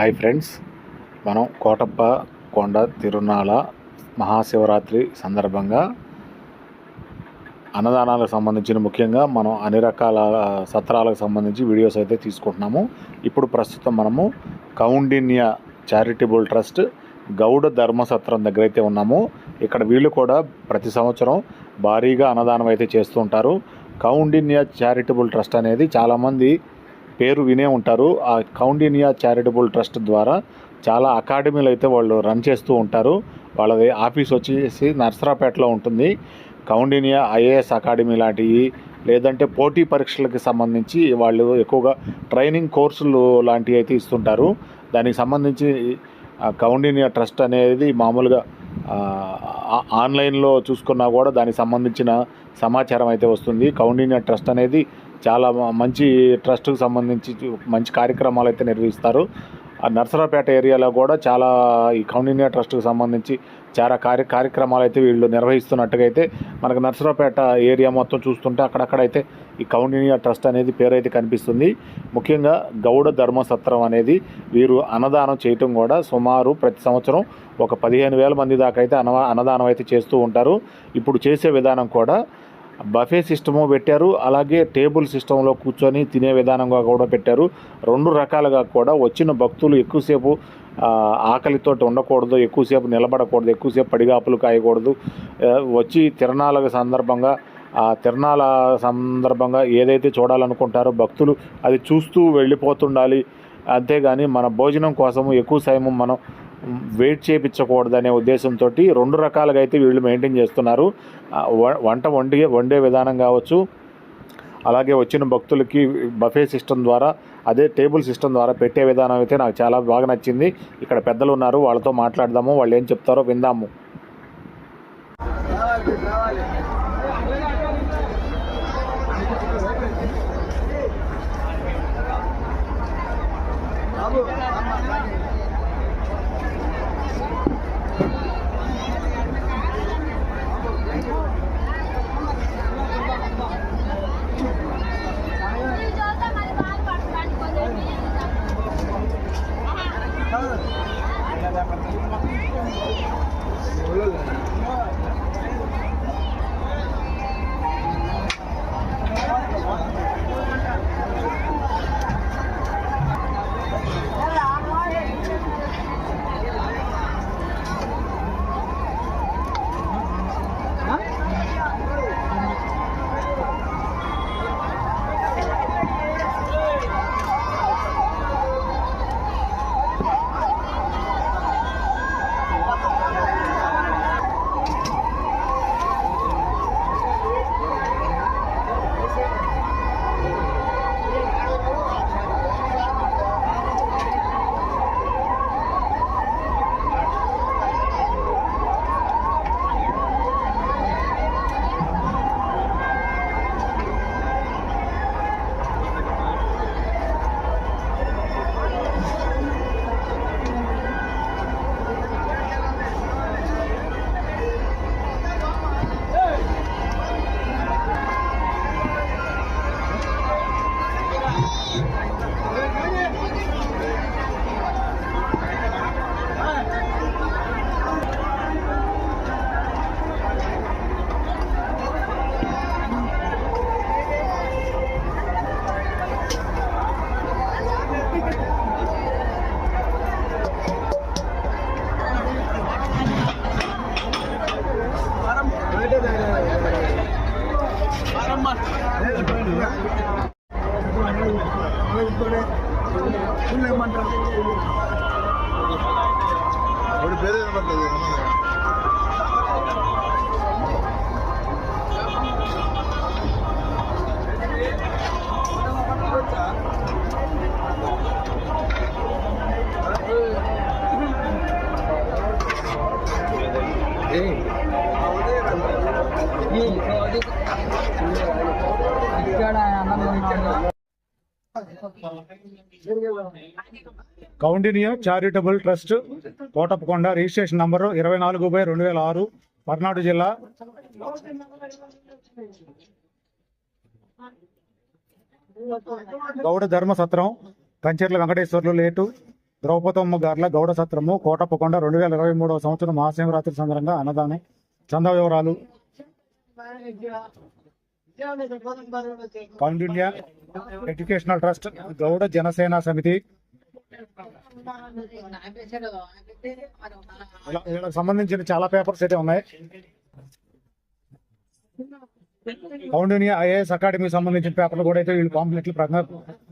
Hi friends. మనం కోటప్ప కొండ తిరునాళ మహాశివరాత్రి సందర్భంగా అన్నదానాలకు సంబంధించిన ముఖ్యంగా మనం అన్ని రకాల సత్రాలకు సంబంధించి వీడియోస్ అయితే తీసుకుంటున్నాము. ఇప్పుడు ప్రస్తుతం మనము కౌండిన్య చారిటబుల్ ట్రస్ట్ గౌడ ధర్మసత్రం దగ్గర అయితే ఉన్నాము. ఇక్కడ వీళ్ళు కూడా ప్రతి సంవత్సరం భారీగా అన్నదానం అయితే చేస్తూ ఉంటారు. కౌండిన్య చారిటబుల్ ట్రస్ట్ అనేది చాలామంది పేరు వినే ఉంటారు. ఆ కౌండినియా చారిటబుల్ ట్రస్ట్ ద్వారా చాలా అకాడమీలు అయితే వాళ్ళు రన్ చేస్తూ ఉంటారు. వాళ్ళది ఆఫీస్ వచ్చేసి నర్సరాపేటలో ఉంటుంది. కౌండినియా ఐఏఎస్ అకాడమీ లాంటివి లేదంటే పోటీ పరీక్షలకు సంబంధించి వాళ్ళు ఎక్కువగా ట్రైనింగ్ కోర్సులు లాంటివి అయితే ఇస్తుంటారు. దానికి సంబంధించి కౌండినియా ట్రస్ట్ అనేది మామూలుగా ఆన్లైన్లో చూసుకున్నా కూడా దానికి సంబంధించిన సమాచారం అయితే వస్తుంది. కౌండినియా ట్రస్ట్ అనేది చాలా మంచి ట్రస్ట్కి సంబంధించి మంచి కార్యక్రమాలు అయితే నిర్వహిస్తారు. ఆ ఏరియాలో కూడా చాలా ఈ కౌండిన్యా ట్రస్ట్కి సంబంధించి చాలా కార్య కార్యక్రమాలు అయితే వీళ్ళు నిర్వహిస్తున్నట్టుగా అయితే మనకు నర్సరావుపేట ఏరియా మొత్తం చూస్తుంటే అక్కడక్కడైతే ఈ కౌండిన్యా ట్రస్ట్ అనేది పేరైతే కనిపిస్తుంది. ముఖ్యంగా గౌడ ధర్మసత్రం అనేది వీరు అన్నదానం చేయటం కూడా సుమారు ప్రతి సంవత్సరం ఒక పదిహేను వేల మంది దాకా అయితే అన్నదానం అయితే చేస్తూ ఉంటారు. ఇప్పుడు చేసే విధానం కూడా బఫే సిస్టము పెట్టారు. అలాగే టేబుల్ సిస్టంలో కూర్చొని తినే విధానంగా కూడా పెట్టారు. రెండు రకాలుగా కూడా వచ్చిన భక్తులు ఎక్కువసేపు ఆకలితో ఉండకూడదు ఎక్కువసేపు నిలబడకూడదు ఎక్కువసేపు పడిగాపులు కాయకూడదు. వచ్చి తిరణాల సందర్భంగా ఆ తిరణాల సందర్భంగా ఏదైతే చూడాలనుకుంటారో భక్తులు అది చూస్తూ వెళ్ళిపోతుండాలి. అంతేగాని మన భోజనం కోసము ఎక్కువ సమయం మనం వెయిట్ చేయించకూడదనే ఉద్దేశంతో రెండు రకాలుగా అయితే వీళ్ళు మెయింటైన్ చేస్తున్నారు. వ- వంట వండి వండే విధానం కావచ్చు అలాగే వచ్చిన భక్తులకి బఫే సిస్టమ్ ద్వారా అదే టేబుల్ సిస్టమ్ ద్వారా పెట్టే విధానం అయితే నాకు చాలా బాగా నచ్చింది. ఇక్కడ పెద్దలు ఉన్నారు వాళ్ళతో మాట్లాడదాము వాళ్ళు ఏం చెప్తారో విందాము. Mình. ఒకటి పేరు వినపడలేదు రమ్మని. ఇక్కడ అన్నం Koundinya charitable trust Kotappakonda registration number ఇరవై నాలుగు బై రెండు వేల ఆరు పర్నాడు జిల్లా. గౌడ ధర్మసత్రం కంచెర్ల వెంకటేశ్వర్లు లేటు ద్రౌపదమ్మ గార్ల గౌడ సత్రము కోటప్పకొండ రెండు వేల ఇరవై మూడవ సంవత్సరం మహాశివరాత్రి సందర్భంగా అన్నదానం చంద వివరాలు. కౌండిన్య ఎడ్యుకేషనల్ ట్రస్ట్ గౌడ జనసేన సమితి. వీళ్ళకి సంబంధించిన చాలా పేపర్స్ అయితే ఉన్నాయి. పౌండినియా ఐఏఎస్ అకాడమీకి సంబంధించిన పేపర్లు కూడా అయితే వీళ్ళు పాంప్లెట్లు ప్రజ్ఞ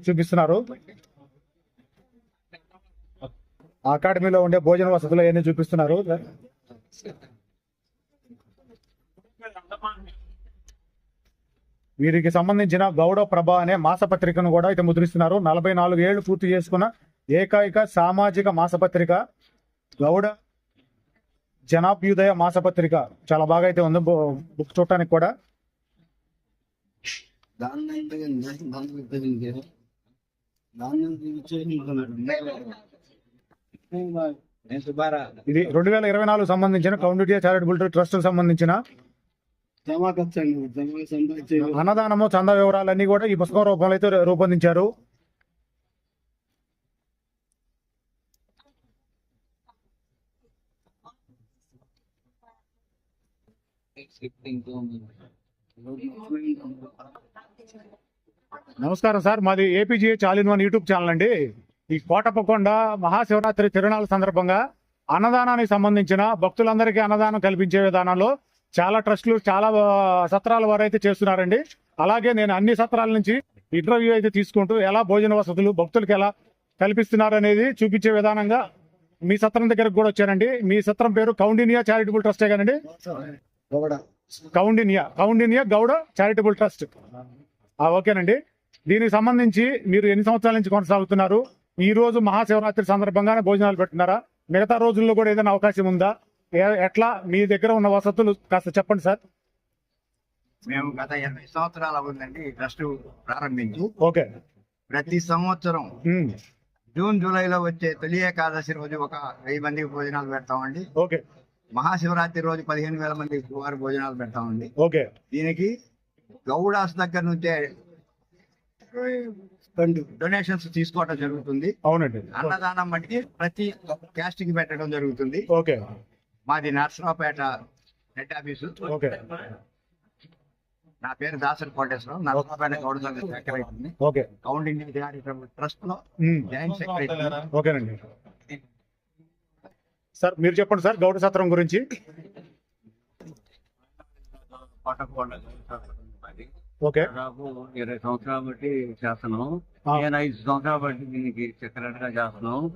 చూపిస్తున్నారు. అకాడమీలో ఉండే భోజన వసతులు అవన్నీ చూపిస్తున్నారు. వీరికి సంబంధించిన గౌడ ప్రభ అనే మాసపత్రికను కూడా అయితే ముద్రిస్తున్నారు. నలభై నాలుగు ఏళ్ళు పూర్తి చేసుకున్న ఏకైక సామాజిక మాసపత్రిక గౌడ జనాభ్యుదయ మాసపత్రిక. చాలా బాగా అయితే ఉంది బు- బుక్ చూడటానికి కూడా. ఇది రెండు వేల ఇరవై నాలుగు సంబంధించిన కౌండిటియా చారిటబుల్ ట్రస్ట్ సంబంధించిన అన్నదానము చందా వివరాలన్నీ కూడా ఈ పుస్తకం రూపంలో అయితే రూపొందించారు. నమస్కారం సార్ మాది ఏపీజీ చాలిన్ వన్ యూట్యూబ్ ఛానల్ అండి. ఈ కోటప్పకొండ మహాశివరాత్రి తిరునాళ్ళ సందర్భంగా అన్నదానానికి సంబంధించిన భక్తులందరికీ అన్నదానం కల్పించే విధానంలో చాలా ట్రస్టులు చాలా సత్రాల వారు అయితే చేస్తున్నారండి. అలాగే నేను అన్ని సత్రాల నుంచి ఇంటర్వ్యూ అయితే తీసుకుంటూ ఎలా భోజన వసతులు భక్తులకు ఎలా కల్పిస్తున్నారు అనేది చూపించే విధానంగా మీ సత్రం దగ్గరకు కూడా వచ్చానండి. మీ సత్రం పేరు కౌండినియా చారిటబుల్ ట్రస్టే కదండి? Koundinya Koundinya Gouda charitable trust. ఓకేనండి. దీనికి సంబంధించి మీరు ఎన్ని సంవత్సరాల నుంచి కొనసాగుతున్నారు? ఈ రోజు మహాశివరాత్రి సందర్భంగానే భోజనాలు పెట్టున్నారా మిగతా రోజుల్లో కూడా ఏదైనా అవకాశం ఉందా? ఎట్లా? మీ దగ్గర ఉన్న వసతులు కాస్త చెప్పండి సార్. మేము గత ఎనభై సంవత్సరాల ఉందండి ట్రస్ట్ ప్రారంభించి ఓకే. ప్రతి సంవత్సరం జూన్ జూలైలో వచ్చే తొలి ఏకాదశి రోజు ఒక వెయ్యి మందికి భోజనాలు పెడతామండి. ఓకే. మహాశివరాత్రి రోజు పదిహేను వేల మంది వారు భోజనాలు పెడతామండి. ఓకే. దీనికి గౌడాస్ దగ్గర నుంచే డొనేషన్స్ తీసుకోవడం జరుగుతుంది. అవునండి. అన్నదానం మట్టికి ప్రతి క్యాస్ట్కి పెట్టడం జరుగుతుంది. ఓకే. మాది నర్సరావుపేట హెడ్ ఆఫీసు. ఓకే. నా పేరు దాసరి కోటేశ్వరం నర్సరావుపేట గౌడ సంఘ సెక్రటరీ. ఓకే. కౌంటింగ్ చారిటబుల్ ట్రస్ట్లో జాయింట్ సెక్రటరీ. ఓకేనండి. సార్ మీరు చెప్పండి సార్ గౌడ సత్రం గురించి. ఓకే. దాదాపు ఇరవై సంవత్సరాలు బట్టి చేస్తున్నాం. నేను ఐదు సంవత్సరాలు బట్టి దీనికి సెక్రటరీ గా చేస్తున్నాం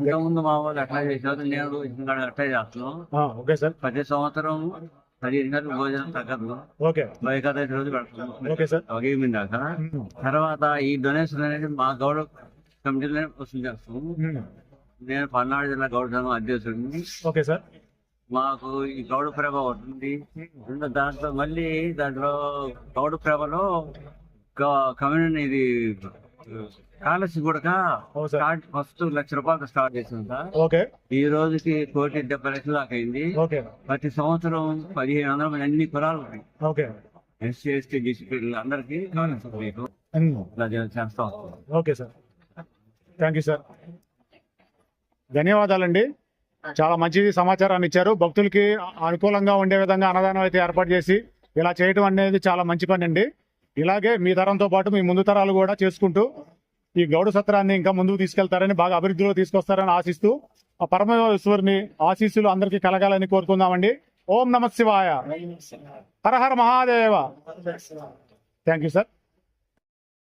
ఇంత ముందు మా వాళ్ళు ఎట్లా చేసేవారు నేను ఇంకా అట్లా చేస్తున్నాం. ఆ, ఓకే సార్. ప్రతి సంవత్సరం పదిహేను గంటల భోజనం తగ్గదు. ఏకాదశి రోజు పెడతాం. Okay sir. ఒక దాకా. తర్వాత ఈ డొనేషన్ అనేది మా గౌడ కమిటీలో వసూలు చేస్తాం. నేను పల్నాడు జిల్లా సంఘం అధ్యక్షుడిని. Okay sir. మాకు ఈ గౌడ ప్రభ ఒకటి ఉంది. దాంట్లో మళ్ళీ దాంట్లో గౌడ ప్రభలో కమ్యూనిటీ ఇది స్కాలర్షిప్ కూడా స్టార్ట్ ఫస్ట్ లక్ష రూపాయలతో స్టార్ట్ చేసింది సార్. ఓకే. ఈ రోజుకి కోటి డెబ్బై లక్షల దాకా అయింది. ప్రతి సంవత్సరం పదిహేను వందల మంది అన్ని కులాలు ఉన్నాయి. ఓకే. ఎస్సీ ఎస్టీ బీసీ పిల్లలు అందరికీ చేస్తాం okay sir. Thank you sir. ధన్యవాదాలండి. చాలా మంచి సమాచారాన్ని ఇచ్చారు. భక్తులకి అనుకూలంగా ఉండే విధంగా అన్నదానం అయితే ఏర్పాటు చేసి ఇలా చేయడం అనేది చాలా మంచి పని అండి ఇలాగే మీ తరంతో పాటు మీ ముందు తరాలు కూడా చేసుకుంటూ ఈ గౌడ సత్రాన్ని ఇంకా ముందుకు తీసుకెళ్తారని బాగా అభివృద్ధిలో తీసుకొస్తారని ఆశిస్తూ ఆ పరమేశ్వరుని ఆశీస్సులు అందరికీ కలగాలని కోరుకుందామండి. ఓం నమ శివాయ. హర హర మహాదేవ. Thank you sir.